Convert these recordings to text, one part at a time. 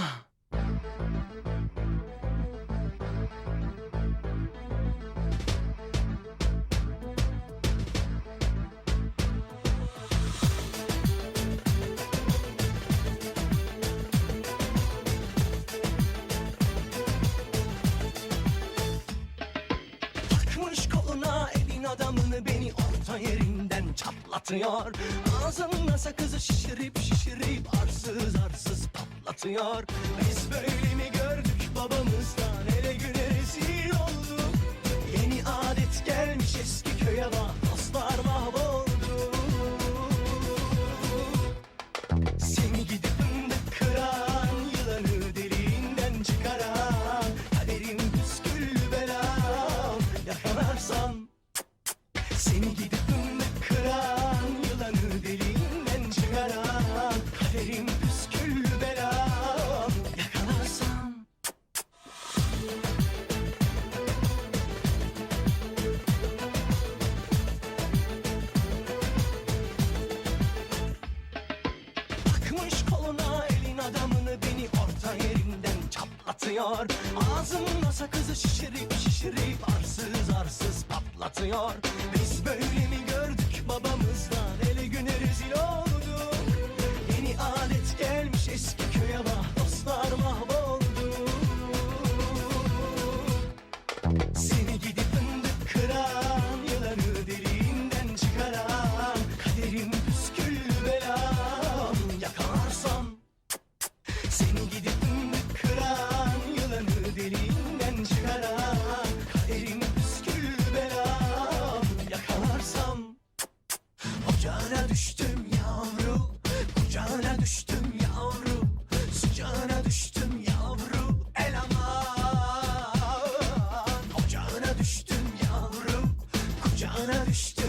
Ah. Takmış koluna elin adamını beni orta yerinden çatlatıyor Ağzımda sakızı şişirip şişirip arsız arsız patlatıyor artıyor Biz böyle mi patlatıyor Ağzımda sakızı şişirip şişirip arsız arsız patlatıyor. Biz böyle Kucağına düştüm yavru Kucağına düştüm yavru Sıcağına düştüm yavru El aman. Ocağına düştüm yavru Kucağına düştüm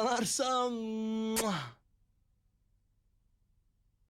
kanarsam...